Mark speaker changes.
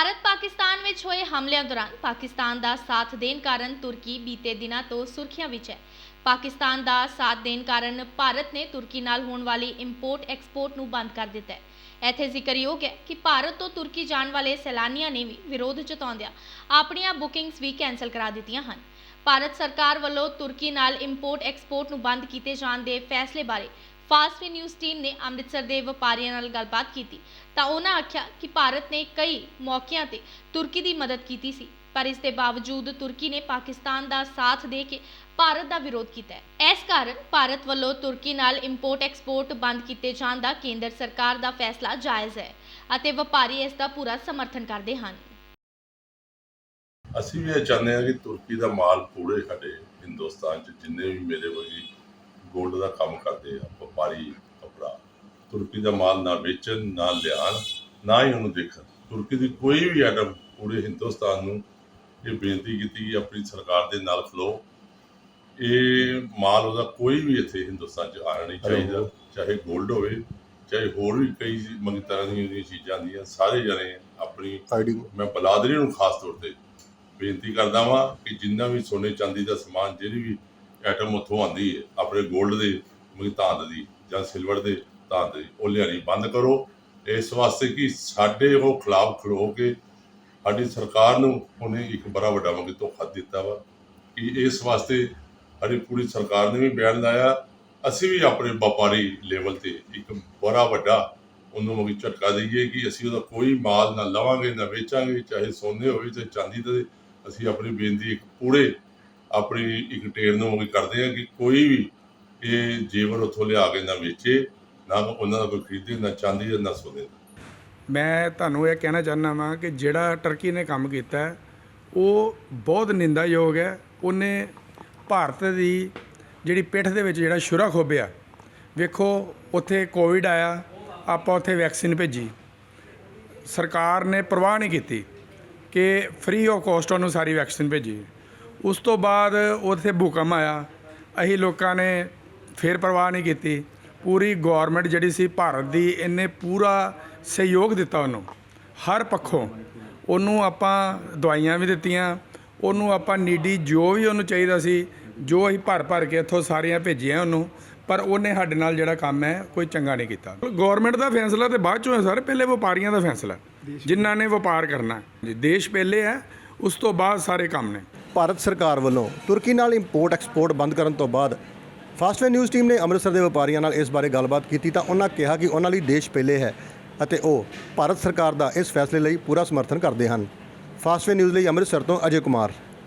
Speaker 1: ਭਾਰਤ ਪਾਕਿਸਤਾਨ ਵਿੱਚ ਹੋਏ ਹਮਲਿਆਂ ਦੌਰਾਨ ਪਾਕਿਸਤਾਨ ਦਾ ਸਾਥ ਦੇਣ ਕਾਰਨ ਤੁਰਕੀ ਬੀਤੇ ਦਿਨਾਂ ਤੋਂ ਸੁਰਖੀਆਂ ਵਿੱਚ ਹੈ। ਪਾਕਿਸਤਾਨ ਦਾ ਸਾਥ ਦੇਣ ਕਾਰਨ ਭਾਰਤ ਨੇ ਤੁਰਕੀ ਨਾਲ ਹੋਣ ਵਾਲੀ ਇੰਪੋਰਟ ਐਕਸਪੋਰਟ ਨੂੰ ਬੰਦ ਕਰ ਦਿੱਤਾ ਹੈ। ਇੱਥੇ ਜ਼ਿਕਰਯੋਗ ਹੈ ਕਿ ਭਾਰਤ ਤੋਂ ਤੁਰਕੀ ਜਾਣ ਵਾਲੇ ਸੈਲਾਨੀਆਂ ਨੇ ਵੀ ਵਿਰੋਧ ਜਤਾਉਂਦਿਆਂ ਆਪਣੀਆਂ ਬੁਕਿੰਗਸ ਵੀ ਕੈਂਸਲ ਕਰਾ ਦਿੱਤੀਆਂ ਹਨ। ਭਾਰਤ ਸਰਕਾਰ ਵੱਲੋਂ ਤੁਰਕੀ ਨਾਲ ਇੰਪੋਰਟ ਐਕਸਪੋਰਟ ਨੂੰ ਬੰਦ ਕੀਤੇ ਜਾਣ ਦੇ ਫੈਸਲੇ ਬਾਰੇ ਫਾਸਟ ਵੀ ਨਿਊਜ਼ ਟੀਮ ਨੇ ਅੰਮ੍ਰਿਤਸਰ ਦੇ ਵਪਾਰੀਆਂ ਨਾਲ ਗੱਲਬਾਤ ਕੀਤੀ। ਤਾਂ ਉਹਨਾਂ ਆਖਿਆ ਕਿ ਭਾਰਤ ਨੇ ਕਈ ਮੌਕਿਆਂ ਤੇ ਤੁਰਕੀ ਦੀ ਮਦਦ ਕੀਤੀ ਸੀ, ਪਰ ਇਸ ਦੇ ਬਾਵਜੂਦ ਤੁਰਕੀ ਨੇ ਪਾਕਿਸਤਾਨ ਦਾ ਸਾਥ ਦੇ ਕੇ ਭਾਰਤ ਦਾ ਵਿਰੋਧ ਕੀਤਾ ਹੈ। ਇਸ ਕਾਰਨ ਭਾਰਤ ਵੱਲੋਂ ਤੁਰਕੀ ਨਾਲ ਇੰਪੋਰਟ ਐਕਸਪੋਰਟ ਬੰਦ ਕੀਤੇ ਜਾਣ ਦਾ ਕੇਂਦਰ ਸਰਕਾਰ ਦਾ ਫੈਸਲਾ ਜਾਇਜ਼ ਹੈ ਅਤੇ ਵਪਾਰੀ ਇਸ ਦਾ ਪੂਰਾ ਸਮਰਥਨ ਕਰਦੇ ਹਨ।
Speaker 2: ਅਸੀਂ ਵੀ ਇਹ ਚਾਹੁੰਦੇ ਹਾਂ ਕਿ ਤੁਰਕੀ ਦਾ ਮਾਲ ਪੂਰੇ ਸਾਡੇ ਹਿੰਦੁਸਤਾਨ 'ਚ ਜਿੰਨੇ ਵੀ ਮੇਰੇ ਵਰਗੇ ਗੋਲਡ ਦਾ ਕੰਮ ਕਰਦੇ ਆ ਵਪਾਰੀ ਕਪੜਾ। ਤੁਰਕੀ ਦਾ ਮਾਲ ਨਾ ਵੇਚਣ ਨਾ ਲਿਆਉਣ ਨਾ ਹੀ ਉਹਨੂੰ ਦੇਖਣ। ਤੁਰਕੀ ਦੀ ਕੋਈ ਵੀ ਆਈਟਮ ਪੂਰੇ ਹਿੰਦੁਸਤਾਨ ਨੂੰ ਇਹ ਬੇਨਤੀ ਕੀਤੀ ਕਿ ਆਪਣੀ ਸਰਕਾਰ ਦੇ ਨਾਲ ਖਲੋ। ਇਹ ਮਾਲ ਉਹਦਾ ਕੋਈ ਵੀ ਇੱਥੇ ਹਿੰਦੁਸਤਾਨ 'ਚ ਆਉਣਾ ਨਹੀਂ ਚਾਹੀਦਾ। ਚਾਹੇ ਗੋਲਡ ਹੋਵੇ ਚਾਹੇ ਹੋਰ ਵੀ ਕਈ ਮੰਗ ਤਰ੍ਹਾਂ ਦੀਆਂ ਜਿਹੜੀਆਂ ਚੀਜ਼ਾਂ ਦੀਆਂ ਸਾਰੇ ਜਣੇ ਆਪਣੀ ਮੈਂ ਬਲਾਦਰੀ ਨੂੰ ਖਾਸ ਤੌਰ ਤੇ ਬੇਨਤੀ ਕਰਦਾ ਵਾਂ ਕਿ ਜਿੰਨਾ ਵੀ ਸੋਨੇ ਚਾਂਦੀ ਦਾ ਸਮਾਨ ਜਿਹੜੀ ਵੀ ਆਈਟਮ ਉੱਥੋਂ ਆਂਦੀ ਹੈ ਆਪਣੇ 골ਡ ਦੇ ਮਗੀ ਧਾਤ ਦੀ ਜਾਂ ਸਿਲਵਰ ਦੇ ਧਾਤ ਦੀ, ਉਹ ਲਿਆਣੀ ਬੰਦ ਕਰੋ। ਇਸ ਵਾਸਤੇ ਕਿ ਸਾਡੇ ਉਹ ਖਿਲਾਫ ਖਲੋ ਕੇ ਸਾਡੀ ਸਰਕਾਰ ਨੂੰ ਉਹਨੇ ਇੱਕ ਬੜਾ ਵੱਡਾ ਮਗੀ ਧੋਖਾ ਦਿੱਤਾ ਵਾ। ਕਿ ਇਸ ਵਾਸਤੇ ਸਾਡੀ ਪੂਰੀ ਸਰਕਾਰ ਨੇ ਵੀ ਬਿਆਨ ਲਾਇਆ। ਅਸੀਂ ਵੀ ਆਪਣੇ ਵਪਾਰੀ ਲੈਵਲ ਤੇ ਇੱਕ ਬੜਾ ਵੱਡਾ ਉਹਨੂੰ ਮਗੀ ਝਟਕਾ ਦਈਏ ਕਿ ਅਸੀਂ ਉਹਦਾ ਕੋਈ ਮਾਲ ਨਾ ਲਵਾਂਗੇ, ਨਾ ਵੇਚਾਂਗੇ, ਚਾਹੇ ਸੋਨੇ ਹੋਵੇ, ਚਾਹੇ ਚਾਂਦੀ ਦੇ, ਅਸੀਂ ਆਪਣੀ ਬੇਨਤੀ ਇੱਕ ਪੂਰੇ ਆਪਣੀ ਇੱਕ ਟੇਰ ਨੂੰ ਮਗੀ ਕਰਦੇ ਹਾਂ ਕਿ ਕੋਈ ਵੀ ਇਹ ਜੇਵਰ ਉੱਥੋਂ ਲਿਆ ਕੇ ਨਾ ਵੇਚੇ, ਨਾ ਉਹਨਾਂ ਦਾ ਕੋਈ ਖਰੀਦੇ, ਨਾ ਚਾਂਦੀ ਨਾ ਸੋਨੇ
Speaker 3: ਮੈਂ ਤੁਹਾਨੂੰ ਇਹ ਕਹਿਣਾ ਚਾਹੁੰਦਾ ਵਾਂ ਕਿ ਜਿਹੜਾ ਟਰਕੀ ਨੇ ਕੰਮ ਕੀਤਾ, ਉਹ ਬਹੁਤ ਨਿੰਦਾਯੋਗ ਹੈ। ਉਹਨੇ ਭਾਰਤ ਦੀ ਜਿਹੜੀ ਪਿੱਠ ਦੇ ਵਿੱਚ ਜਿਹੜਾ ਸ਼ੁਰਾ ਖੋਬਿਆ ਵੇਖੋ ਉੱਥੇ ਕੋਵਿਡ ਆਇਆ, ਆਪਾਂ ਉੱਥੇ ਵੈਕਸੀਨ ਭੇਜੀ। ਸਰਕਾਰ ਨੇ ਪ੍ਰਵਾਹ ਨਹੀਂ ਕੀਤੀ ਕਿ ਫ੍ਰੀ ਆਫ ਕੋਸਟ ਉਹਨੂੰ ਸਾਰੀ ਵੈਕਸੀਨ ਭੇਜੀ। ਉਸ ਤੋਂ ਬਾਅਦ ਉੱਥੇ ਭੂਕੰਪ ਆਇਆ। ਅਸੀਂ ਲੋਕਾਂ ਨੇ ਫਿਰ ਪਰਵਾਹ ਨਹੀਂ ਕੀਤੀ। ਪੂਰੀ ਗੌਰਮੈਂਟ ਜਿਹੜੀ ਸੀ ਭਾਰਤ ਦੀ ਇਹਨੇ ਪੂਰਾ ਸਹਿਯੋਗ ਦਿੱਤਾ ਉਹਨੂੰ। ਹਰ ਪੱਖੋਂ। ਉਹਨੂੰ ਆਪਾਂ ਦਵਾਈਆਂ ਵੀ ਦਿੱਤੀਆਂ। ਉਹਨੂੰ ਆਪਾਂ ਨੀਡੀ ਜੋ ਵੀ ਉਹਨੂੰ ਚਾਹੀਦਾ ਸੀ, ਜੋ ਅਸੀਂ ਭਰ ਭਰ ਕੇ ਇੱਥੋਂ ਸਾਰੀਆਂ ਭੇਜੀਆਂ ਉਹਨੂੰ, ਪਰ ਉਹਨੇ ਸਾਡੇ ਨਾਲ ਜਿਹੜਾ ਕੰਮ ਹੈ, ਕੋਈ ਚੰਗਾ ਨਹੀਂ ਕੀਤਾ। ਗਵਰਨਮੈਂਟ ਦਾ ਫੈਸਲਾ ਤੇ ਬਾਅਦ ਚੋਂ ਹੈ ਸਰ, ਪਹਿਲੇ ਵਪਾਰੀਆਂ ਦਾ ਫੈਸਲਾ। ਜਿਨ੍ਹਾਂ ਨੇ ਵਪਾਰ ਕਰਨਾ। ਦੇਸ਼ ਪਹਿਲੇ ਹੈ, ਉਸ ਤੋਂ ਬਾਅਦ ਸਾਰੇ ਕੰਮ ਨੇ।
Speaker 4: ਭਾਰਤ ਸਰਕਾਰ ਵੱਲੋਂ ਤੁਰਕੀ ਨਾਲ ਇੰਪੋਰਟ ਐਕਸਪੋਰਟ ਬੰਦ ਕਰਨ ਤੋਂ ਬਾਅਦ ਫਾਸਟਵੇ ਨਿਊਜ਼ ਟੀਮ ਨੇ ਅੰਮ੍ਰਿਤਸਰ ਦੇ ਵਪਾਰੀਆਂ ਨਾਲ ਇਸ ਬਾਰੇ ਗੱਲਬਾਤ ਕੀਤੀ ਤਾਂ ਉਹਨਾਂ ਕਿਹਾ ਕਿ ਉਹਨਾਂ ਲਈ ਦੇਸ਼ ਪਹਿਲੇ ਹੈ ਅਤੇ ਉਹ ਭਾਰਤ ਸਰਕਾਰ ਦਾ ਇਸ ਫੈਸਲੇ ਲਈ ਪੂਰਾ ਸਮਰਥਨ ਕਰਦੇ ਹਨ। ਫਾਸਟਵੇ ਨਿਊਜ਼ ਲਈ ਅੰਮ੍ਰਿਤਸਰ ਤੋਂ ਅਜੇ ਕੁਮਾਰ।